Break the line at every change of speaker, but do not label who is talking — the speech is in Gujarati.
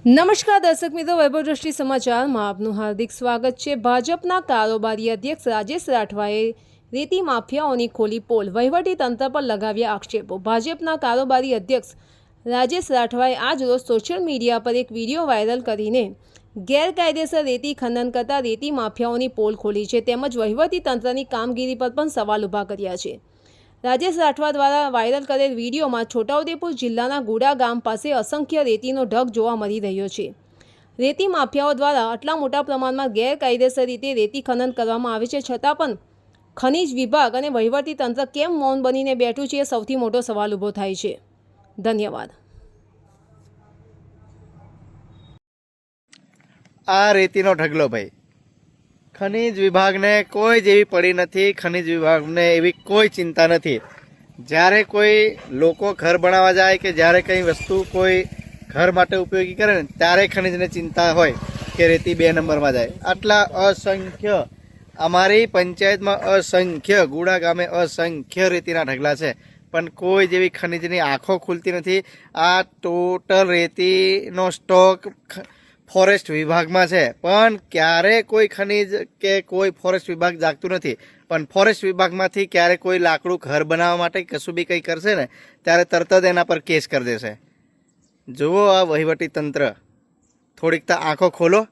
નમસ્કાર, દર્શક મિત્રો, વૈભવ દ્રષ્ટિ સમાચારમાં આપનું હાર્દિક સ્વાગત છે. ભાજપના કારોબારી અધ્યક્ષ રાજેશ રાઠવાએ રેતી માફિયાઓની ખોલી પોલ. વહીવટી તંત્ર પર લગાવ્યા આક્ષેપો. ભાજપના કારોબારી અધ્યક્ષ રાજેશ રાઠવાએ આજ રોજ સોશિયલ મીડિયા પર એક વીડિયો વાયરલ કરીને ગેરકાયદેસર રેતી ખનન કરતા રેતી માફિયાઓની પોલ ખોલી છે. તેમજ વહીવટી તંત્રની કામગીરી પર પણ સવાલ ઊભા કર્યા છે. રાજેશ રાઠવા દ્વારા વાયરલ કરેલ વિડીયોમાં છોટાઉદેપુર જિલ્લાના ગુડા ગામ પાસે અસંખ્ય રેતીનો ઢગ જોવા મળી રહ્યો છે. રેતી માફિયાઓ દ્વારા આટલા મોટા પ્રમાણમાં ગેરકાયદેસર રીતે રેતી ખનન કરવામાં આવે છે, છતાં પણ ખનિજ વિભાગ અને વહીવટી તંત્ર કેમ મૌન બનીને બેઠું છે, એ સૌથી મોટો સવાલ ઊભો થાય છે. ધન્યવાદ.
આ રેતીનો ઢગલો ભાઈ ખનિજ વિભાગને કોઈ જેવી પડી નથી, ખનિજ વિભાગને એવી કોઈ ચિંતા નથી. જ્યારે કોઈ લોકો ઘર બનાવવા જાય કે જ્યારે કંઈ વસ્તુ કોઈ ઘર માટે ઉપયોગી કરે ને, ત્યારે ખનિજને ચિંતા હોય કે રેતી બે નંબરમાં જાય. આટલા અસંખ્ય, અમારી પંચાયતમાં અસંખ્ય, ગુડા ગામે અસંખ્ય રેતીના ઢગલા છે. પણ કોઈ જેવી ખનિજની આંખો ખુલતી નથી. આ ટોટલ રેતીનો સ્ટોક ફોરેસ્ટ વિભાગમાં છે. પણ ક્યારે કોઈ ખનિજ કે કોઈ ફોરેસ્ટ વિભાગ જાગતું નથી. પણ ફોરેસ્ટ વિભાગમાંથી ક્યારે કોઈ લાકડું ઘર બનાવવા માટે કશું બી કંઈ કરશે ને, ત્યારે તરત જ એના પર કેસ કરી દેશે. જુઓ આ વહીવટી તંત્ર. થોડીક તો આંખો ખોલો.